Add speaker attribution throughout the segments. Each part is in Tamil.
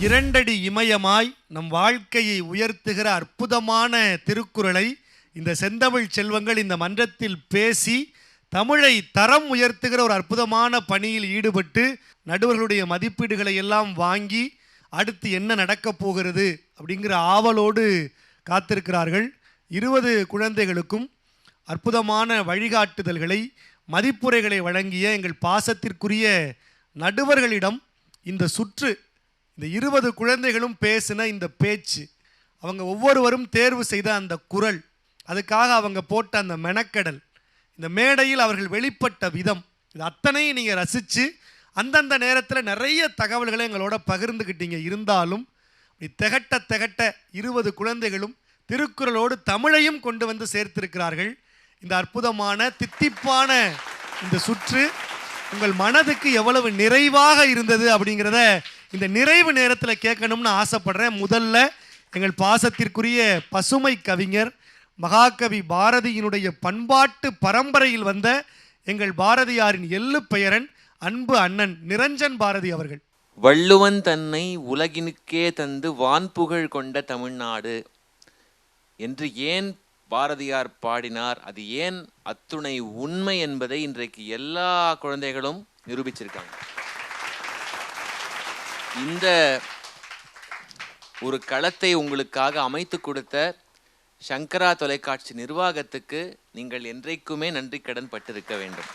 Speaker 1: இரண்டடி இமயமாய் நம் வாழ்க்கையை உயர்த்துகிற அற்புதமான திருக்குறளை இந்த செந்தமிழ் செல்வங்கள் இந்த மன்றத்தில் பேசி தமிழை தரம் உயர்த்துகிற ஒரு அற்புதமான பணியில் ஈடுபட்டு நடுவர்களுடைய மதிப்பீடுகளை எல்லாம் வாங்கி அடுத்து என்ன நடக்கப் போகிறது அப்படிங்கிற ஆவலோடு காத்திருக்கிறார்கள். இருபது குழந்தைகளுக்கும் அற்புதமான வழிகாட்டுதல்களை மதிப்புரைகளை வழங்கிய எங்கள் பாசத்திற்குரிய நடுவர்களிடம் இந்த சுற்று இந்த இருபது குழந்தைகளும் பேசின இந்த பேச்சு அவங்க ஒவ்வொருவரும் தேர்வு செய்த அந்த குரல் அதுக்காக அவங்க போட்ட அந்த மெனக்கடல் இந்த மேடையில் அவர்கள் வெளிப்பட்ட விதம் இது அத்தனையும் நீங்கள் ரசித்து அந்தந்த நேரத்தில் நிறைய தகவல்களை எங்களோட பகிர்ந்துக்கிட்டீங்க இருந்தாலும் இப்படி திகட்ட திகட்ட இருபது குழந்தைகளும் திருக்குறளோடு தமிழையும் கொண்டு வந்து சேர்த்திருக்கிறார்கள். இந்த அற்புதமான தித்திப்பான இந்த சுற்று உங்கள் மனதுக்கு எவ்வளவு நிறைவாக இருந்தது அப்படிங்கிறத இந்த நிறைவு நேரத்தில் கேட்கணும்னு ஆசைப்படுறேன். முதல்ல எங்கள் பாசத்திற்குரிய பசுமை கவிஞர் மகாகவி பாரதியினுடைய பண்பாட்டு பரம்பரையில் வந்த எங்கள் பாரதியாரின் எள்ளு பெயரன் அன்பு அண்ணன் நிரஞ்சன் பாரதி அவர்கள்.
Speaker 2: வள்ளுவன் தன்னை உலகினுக்கே தந்து வான்புகழ் கொண்ட தமிழ்நாடு. என்று ஏன் பாரதியார் பாடினார்? அது ஏன் அத்துணை உண்மை என்பதை இன்றைக்கு எல்லா குழந்தைகளும் நிரூபிச்சிருக்காங்க. இந்த ஒரு களத்தை உங்களுக்காக அமைத்து கொடுத்த சங்கரா தொலைக்காட்சி நிர்வாகத்துக்கு நீங்கள் என்றைக்குமே நன்றி கடன் பட்டிருக்க வேண்டும்.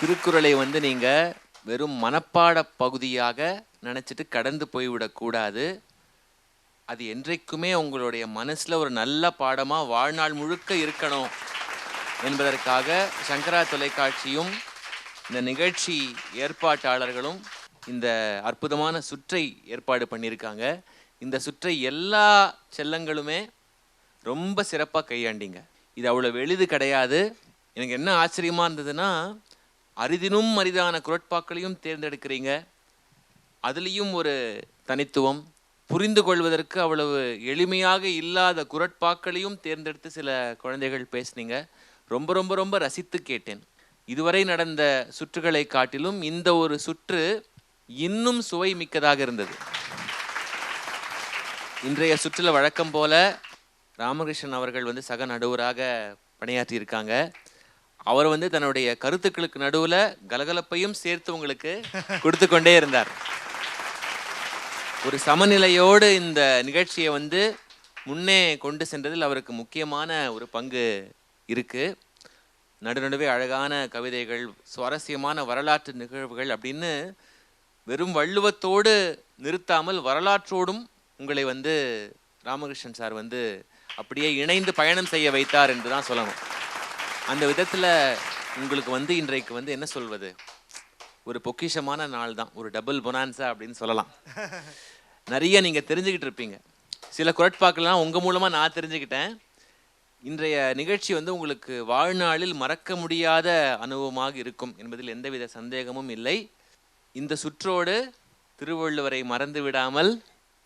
Speaker 2: திருக்குறளை வந்து நீங்கள் வெறும் மனப்பாட பகுதியாக நினச்சிட்டு கடந்து போய்விடக்கூடாது அது என்றைக்குமே உங்களுடைய மனசில் ஒரு நல்ல பாடமாக வாழ்நாள் முழுக்க இருக்கணும் என்பதற்காக சங்கரா தொலைக்காட்சியும் இந்த நிகழ்ச்சி ஏற்பாட்டாளர்களும் இந்த அற்புதமான சுற்றை ஏற்பாடு பண்ணியிருக்காங்க. இந்த சுற்றை எல்லா செல்லங்களுமே ரொம்ப சிறப்பாக கையாண்டிங்க. இது அவ்வளோ எளிது கிடையாது. எனக்கு என்ன ஆச்சரியமாக இருந்ததுன்னா அரிதினும் அரிதான குரட்பாக்களையும் தேர்ந்தெடுக்கிறீங்க. அதுலேயும் ஒரு தனித்துவம். புரிந்து கொள்வதற்கு அவ்வளவு எளிமையாக இல்லாத குரட்பாக்களையும் தேர்ந்தெடுத்து சில குழந்தைகள் பேசுனீங்க. ரொம்ப ரொம்ப ரொம்ப ரசித்து கேட்டேன். இதுவரை நடந்த சுற்றுகளை காட்டிலும் இந்த ஒரு சுற்று இன்னும் சுவை மிக்கதாக இருந்தது. இன்றைய சுற்றுல வழக்கம் போல ராமகிருஷ்ணன் அவர்கள் வந்து சக நடுவராக பணியாற்றி இருக்காங்க. அவர் வந்து தன்னுடைய கருத்துக்களுக்கு நடுவுல கலகலப்பையும் சேர்த்து உங்களுக்கு கொடுத்து கொண்டே இருந்தார். ஒரு சமநிலையோடு இந்த நிகழ்ச்சியை வந்து முன்னே கொண்டு சென்றதில் அவருக்கு முக்கியமான ஒரு பங்கு இருக்கு. நடுநடுவே அழகான கவிதைகள் சுவாரஸ்யமான வரலாற்று நிகழ்வுகள் அப்படின்னு வெறும் வள்ளுவத்தோடு நிறுத்தாமல் வரலாற்றோடும் உங்களை வந்து ராமகிருஷ்ணன் சார் வந்து அப்படியே இணைந்து பயணம் செய்ய வைத்தார் என்று தான் சொல்லணும். அந்த விதத்தில் உங்களுக்கு வந்து இன்றைக்கு வந்து என்ன சொல்வது? ஒரு பொக்கிஷமான நாள் தான். ஒரு டபுள் பொனான்சா அப்படின்னு சொல்லலாம். நிறைய நீங்கள் தெரிஞ்சுக்கிட்டு இருப்பீங்க. சில குரட்பாக்கள்லாம் உங்கள் மூலமாக நான் தெரிஞ்சுக்கிட்டேன். இன்றைய நிகழ்ச்சி வந்து உங்களுக்கு வாழ்நாளில் மறக்க முடியாத அனுபவமாக இருக்கும் என்பதில் எந்தவித சந்தேகமும் இல்லை. இந்த சுற்றோடு திருவள்ளுவரை மறந்து விடாமல்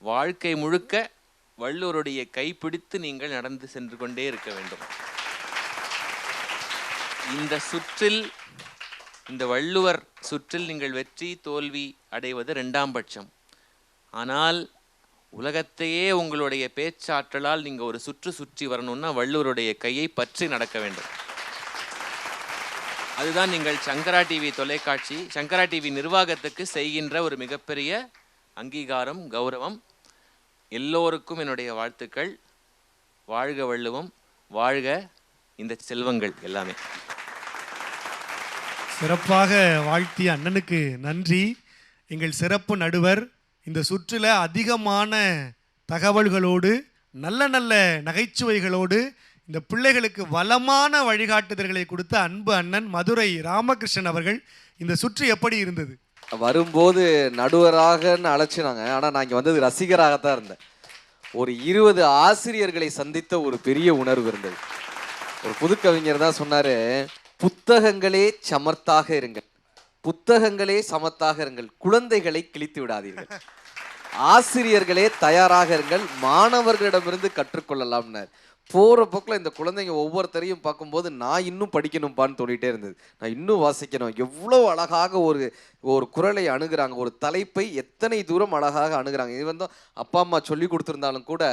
Speaker 2: வாழ்க்கை முழுக்க வள்ளுவருடைய கைப்பிடித்து நீங்கள் நடந்து சென்று கொண்டே இருக்க வேண்டும். இந்த சுற்றில் இந்த வள்ளுவர் சுற்றில் நீங்கள் வெற்றி தோல்வி அடைவது ரெண்டாம் பட்சம். ஆனால் உலகத்தையே உங்களுடைய பேச்சாற்றலால் நீங்கள் ஒரு சுற்று சுற்றி வரணும்னா வள்ளுவருடைய கையை பற்றி நடக்க வேண்டும். அதுதான் நீங்கள் சங்கரா டிவி தொலைக்காட்சி சங்கரா டிவி நிர்வாகத்துக்கு செய்கின்ற ஒரு மிகப்பெரிய அங்கீகாரம் கௌரவம். எல்லோருக்கும் என்னுடைய வாழ்த்துக்கள். வாழ்க வள்ளுவம் வாழ்க இந்த செல்வங்கள் எல்லாமே.
Speaker 1: சிறப்பாக வாழ்த்திய அண்ணனுக்கு நன்றி. எங்கள் சிறப்பு நடுவர் இந்த சுற்றில் அதிகமான தகவல்களோடு நல்ல நல்ல நகைச்சுவைகளோடு இந்த பிள்ளைகளுக்கு வளமான வழிகாட்டுதல்களை கொடுத்த அன்பு அண்ணன் மதுரை ராமகிருஷ்ணன் அவர்கள் இந்த சுற்று எப்படி இருந்தது?
Speaker 3: வரும்போது நடுவராகன்னு அழைச்சினாங்க. ஆனால் நான் இங்கே வந்தது ரசிகராகத்தான் இருந்தேன். ஒரு இருபது ஆசிரியர்களை சந்தித்த ஒரு பெரிய உணர்வு இருந்தது. ஒரு புதுக்கவிஞர் தான் சொன்னார் புத்தகங்களே சமர்த்தாக இருங்கள். புத்தகங்களே சமத்தாக இருங்கள். குழந்தைகளை கிழித்து விடாதீர்கள். ஆசிரியர்களே தயாராக இருங்கள். மாணவர்களிடமிருந்து கற்றுக்கொள்ளலாம்னார். போகிற போக்கில் இந்த குழந்தைங்க ஒவ்வொருத்தரையும் பார்க்கும்போது நான் இன்னும் படிக்கணும்ப்பான்னு தோண்டிகிட்டே இருந்தது. நான் இன்னும் வாசிக்கணும். எவ்வளோ அழகாக ஒரு ஒரு குரலை அணுகிறாங்க ஒரு தலைப்பை எத்தனை தூரம் அழகாக அணுகிறாங்க. இது வந்து அப்பா அம்மா சொல்லி கொடுத்துருந்தாலும் கூட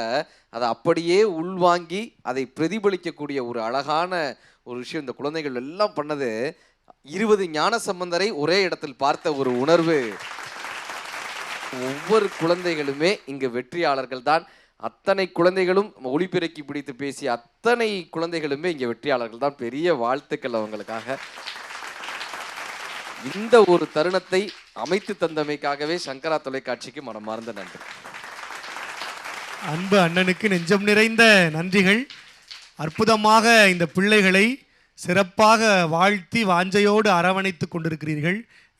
Speaker 3: அதை அப்படியே உள்வாங்கி அதை பிரதிபலிக்கக்கூடிய ஒரு அழகான ஒரு விஷயம் இந்த குழந்தைகள் எல்லாம் பண்ணது. இருபது ஞான சம்பந்தரை ஒரே இடத்தில் பார்த்த ஒரு உணர்வு. ஒவ்வொரு குழந்தைகளுமே இங்கு வெற்றியாளர்கள் தான். அத்தனை குழந்தைகளும் ஒளிபெருக்கி பிடித்து பேசிய அத்தனை குழந்தைகளுமே இங்கே வெற்றியாளர்கள் தான். பெரிய வாழ்த்துக்கள் அவங்களுக்காக. இந்த ஒரு தருணத்தை அமைத்து தந்தமைக்காகவே சங்கரா தொலைக்காட்சிக்கு மனமார்ந்த நன்றி.
Speaker 1: அன்பு அண்ணனுக்கு நெஞ்சம் நிறைந்த நன்றிகள். அற்புதமாக இந்த பிள்ளைகளை சிறப்பாக வாழ்த்தி வாஞ்சையோடு அரவணைத்து கொண்டிருக்கிறீர்கள்.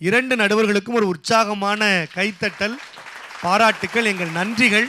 Speaker 1: இரண்டு நடுவர்களுக்கும் ஒரு உற்சாகமான கைத்தட்டல் பாராட்டுக்கள் எங்கள் நன்றிகள்.